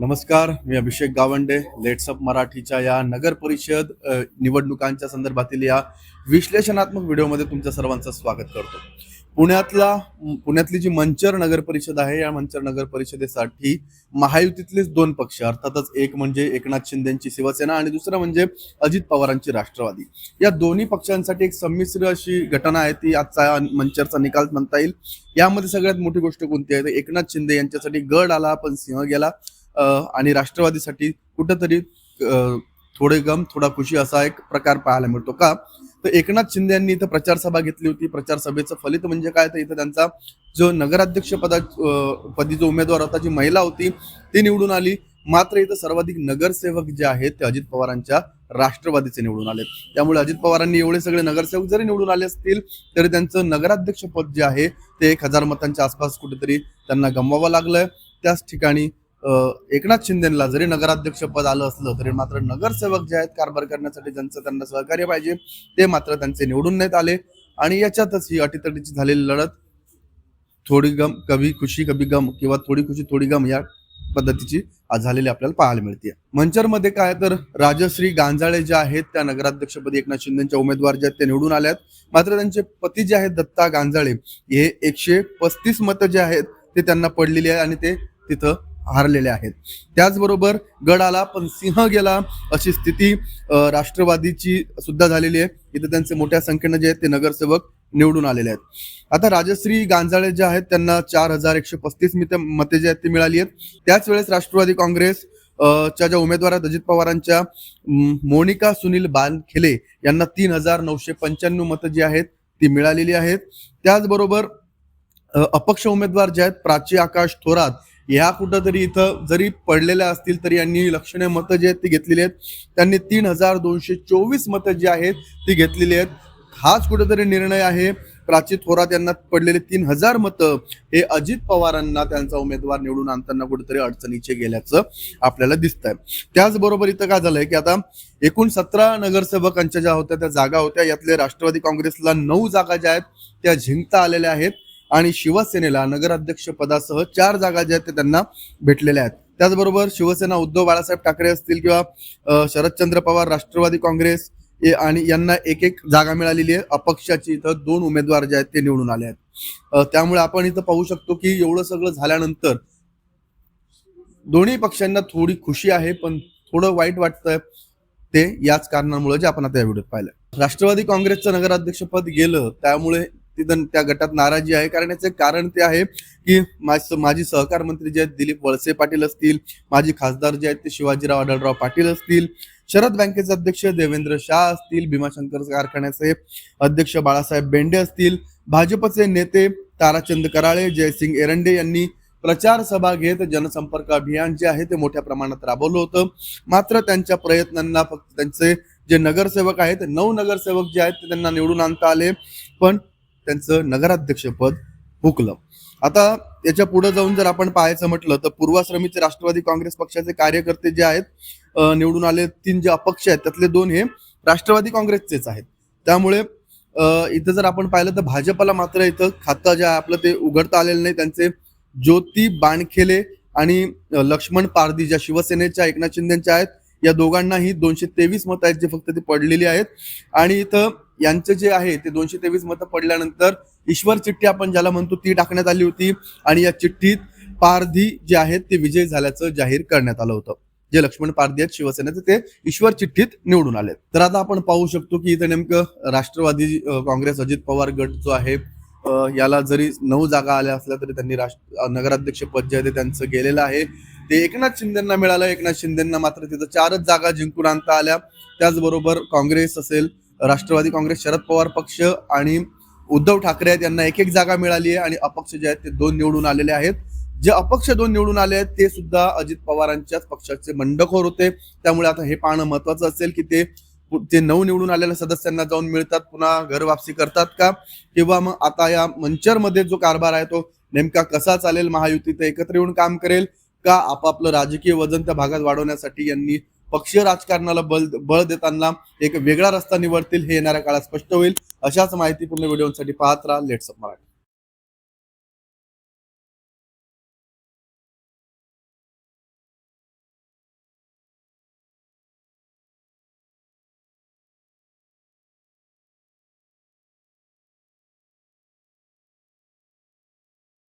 नमस्कार मी अभिषेक गावंडे लेट्सअप मराठीच्या या नगर परिषद निवडणुकांच्या संदर्भातील या विश्लेषणात्मक व्हिडिओमध्ये तुमच्या सर्वांचं स्वागत करतो. पुण्यातला पुण्यातली जी मंचर नगर परिषद आहे या मंचर नगर परिषदेसाठी महायुतीतलेच दोन पक्ष अर्थातच एक म्हणजे एकनाथ शिंदेची शिवसेना आणि दुसरं म्हणजे अजित पवारांची राष्ट्रवादी. या दोन्ही पक्षांसाठी एक संमिश्र अशी घटना आहे ती आजचा मंचरचा निकाल म्हणता येईल. यामध्ये सगळ्यात मोठी गोष्ट कोणती आहे? तर एकनाथ शिंदे यांच्यासाठी गड आला पण सिंह गेला. आणि राष्ट्रवादीसाठी कुठंतरी थोडे गम थोडा खुशी असा एक प्रकार पाहायला मिळतो का? तर एकनाथ शिंदे यांनी इथं प्रचार सभा घेतली होती. प्रचार सभेचं फलित म्हणजे काय? तर इथं त्यांचा जो नगराध्यक्ष पदा पदी जो उमेदवार होता जी महिला होती ती निवडून आली. मात्र इथं सर्वाधिक नगरसेवक जे आहेत ते अजित पवारांच्या राष्ट्रवादीचे निवडून आले त्यामुळे अजित पवारांनी एवढे सगळे नगरसेवक जरी निवडून आले असतील तरी त्यांचं नगराध्यक्ष पद जे आहे ते एक हजार मतांच्या आसपास कुठेतरी त्यांना गमवावं लागलंय. त्याच ठिकाणी एकनाथ शिंदेला जरी नगराध्यक्ष पद आलं असलं तरी मात्र नगरसेवक जे आहेत कारभार करण्यासाठी ज्यांचं त्यांना सहकार्य पाहिजे ते मात्र त्यांचे निवडून नाहीत आले. आणि याच्यातच ही अटीतटीची झालेली लढत थोडी गम कभी खुशी कभी गम किंवा थोडी खुशी थोडी गम या पद्धतीची आज झालेली आपल्याला पाहायला मिळते मंचरमध्ये काय तर राजश्री गांजाळे जे आहेत त्या नगराध्यक्षपदी एकनाथ शिंदेच्या उमेदवार जे आहेत ते निवडून आले आहेत. मात्र त्यांचे पती जे आहेत दत्ता गांजाळे हे एकशे पस्तीस मतं जे आहेत ते त्यांना पडलेली आहे आणि ते तिथं हारलेले आहेत. त्याचबरोबर गड आला पण सिंह गेला अशी स्थिती राष्ट्रवादीची सुद्धा झालेली आहे. इथं त्यांचे मोठ्या संख्येनं जे आहेत ते नगरसेवक निवडून आलेले आहेत. आता राजश्री गांजाळे जे आहेत त्यांना चार हजार एकशे पस्तीस मते मते जे आहेत ती मिळाली आहेत. त्याच वेळेस राष्ट्रवादी काँग्रेस च्या ज्या उमेदवार आहेत अजित पवारांच्या मोनिका सुनील बानखेले यांना तीन हजार नऊशे पंच्याण्णव मतं जी आहेत ती मिळालेली आहेत. त्याचबरोबर अपक्ष उमेदवार जे आहेत प्राची आकाश थोरात ह्या कुठंतरी इथं जरी पडलेल्या असतील तरी यांनी लक्षणीय मतं जी आहेत ती घेतलेली आहेत. त्यांनी तीन हजार दोनशे चोवीस मतं जी आहेत ती घेतलेली आहेत. हाच कुठेतरी निर्णय आहे. प्राची थोरात यांना पडलेले तीन हजार मतं हे अजित पवारांना त्यांचा उमेदवार निवडून आणताना कुठेतरी अडचणीचे गेल्याचं आपल्याला दिसत आहे त्याचबरोबर इथं काय झालंय की आता एकूण सतरा नगरसेवकांच्या ज्या होत्या त्या जागा होत्या. यातले राष्ट्रवादी काँग्रेसला नऊ जागा ज्या आहेत त्या जिंकता आलेल्या आहेत. आणि शिवसेनेला नगराध्यक्ष पदासह चार जागा ज्या आहेत त्यांना भेटलेल्या आहेत. त्याचबरोबर शिवसेना उद्धव बाळासाहेब ठाकरे असतील किंवा शरदचंद्र पवार राष्ट्रवादी काँग्रेस आणि यांना एक एक जागा मिळालेली आहे. अपक्षाची इथं दोन उमेदवार जे आहेत ते निवडून आले आहेत. त्यामुळे आपण इथं पाहू शकतो की एवढं सगळं झाल्यानंतर दोन्ही पक्षांना थोडी खुशी आहे पण थोडं वाईट वाटतंय ते याच कारणामुळे जे आपण आता या व्हिडिओत पाहिलं राष्ट्रवादी काँग्रेसचं नगराध्यक्षपद गेलं त्यामुळे तिथं त्या गटात नाराजी आहे. कारण याचे कारण ते आहे की माजी सहकार मंत्री जे आहेत दिलीप वळसे पाटील असतील माजी खासदार जे आहेत ते शिवाजीराव आढळराव पाटील असतील शरद बँकेचे अध्यक्ष देवेंद्र शाह असतील भीमाशंकर कारखान्याचे अध्यक्ष बाळासाहेब बेंडे असतील भाजपचे नेते ताराचंद कराळे जयसिंग एरंडे यांनी प्रचार सभा घेत जनसंपर्क अभियान जे आहे ते मोठ्या प्रमाणात राबवलं होतं. मात्र त्यांच्या प्रयत्नांना फक्त त्यांचे जे नगरसेवक आहेत नऊ नगरसेवक जे आहेत ते त्यांना निवडून आणता आले. पण त्यांचं नगराध्यक्षपद हुकलं. आता याच्यापुढे जाऊन जर आपण पाहायचं म्हटलं तर पूर्वाश्रमीचे राष्ट्रवादी काँग्रेस पक्षाचे कार्यकर्ते जे आहेत निवडून आले तीन जे अपक्ष आहेत त्यातले दोन हे राष्ट्रवादी काँग्रेसचेच आहेत. त्यामुळे इथं जर आपण पाहिलं तर भाजपला मात्र इथं खातं जे आहे आपलं ते उघडता आलेलं नाही. त्यांचे ज्योती बाणखेले आणि लक्ष्मण पारधी ज्या शिवसेनेच्या एकनाथ शिंदेच्या आहेत या दोघांनाही दोनशे तेवीस मतं आहेत जे फक्त ते पडलेली आहेत. आणि इथं यांचं जे आहे ते दोनशे तेवीस मतं पडल्यानंतर ईश्वर चिठ्ठी आपण ज्याला म्हणतो ती टाकण्यात आली होती. आणि या चिठ्ठीत पारधी जे आहेत ते विजय झाल्याचं जाहीर करण्यात आलं होतं. जे लक्ष्मण पारधी आहेत शिवसेनेचे ते ईश्वर चिठ्ठीत निवडून आले तर आता आपण पाहू शकतो की इथं नेमकं राष्ट्रवादी काँग्रेस अजित पवार गट जो आहे याला जरी नऊ जागा आल्या असल्या तरी त्यांनी राष्ट्र नगराध्यक्ष पद जे आहे ते त्यांचं गेलेलं आहे. ते एकनाथ शिंदेना मिळालं. एकनाथ शिंदेना मात्र तिथं चारच जागा जिंकून आणता आल्या. त्याचबरोबर काँग्रेस असेल राष्ट्रवादी काँग्रेस शरद पवार पक्ष आणि उद्धव ठाकरे आहेत यांना एक एक जागा मिळाली आहे आणि अपक्ष जे आहेत ते दोन निवडून आलेले आहेत. जे अपक्ष दोन निवडून आले आहेत ते सुद्धा अजित पवारांच्याच पक्षाचे बंडखोर होते. त्यामुळे आता हे पाहणं महत्वाचं असेल की ते ते नऊ निवडून आलेल्या सदस्यांना जाऊन मिळतात पुन्हा घर वापसी करतात का? किंवा मग आता या मंचरमध्ये जो कारभार आहे तो नेमका कसा चालेल? महायुती ते एकत्र येऊन काम करेल. का आपापलं राजकीय वजन त्या भागात वाढवण्यासाठी यांनी पक्षीय राजकारणाला बल बळ देताना एक वेगळा रस्ता निवडतील हे येणाऱ्या काळात स्पष्ट होईल. अशाच माहितीपूर्ण व्हिडिओसाठी पाहत राहा लेट्स मराठी.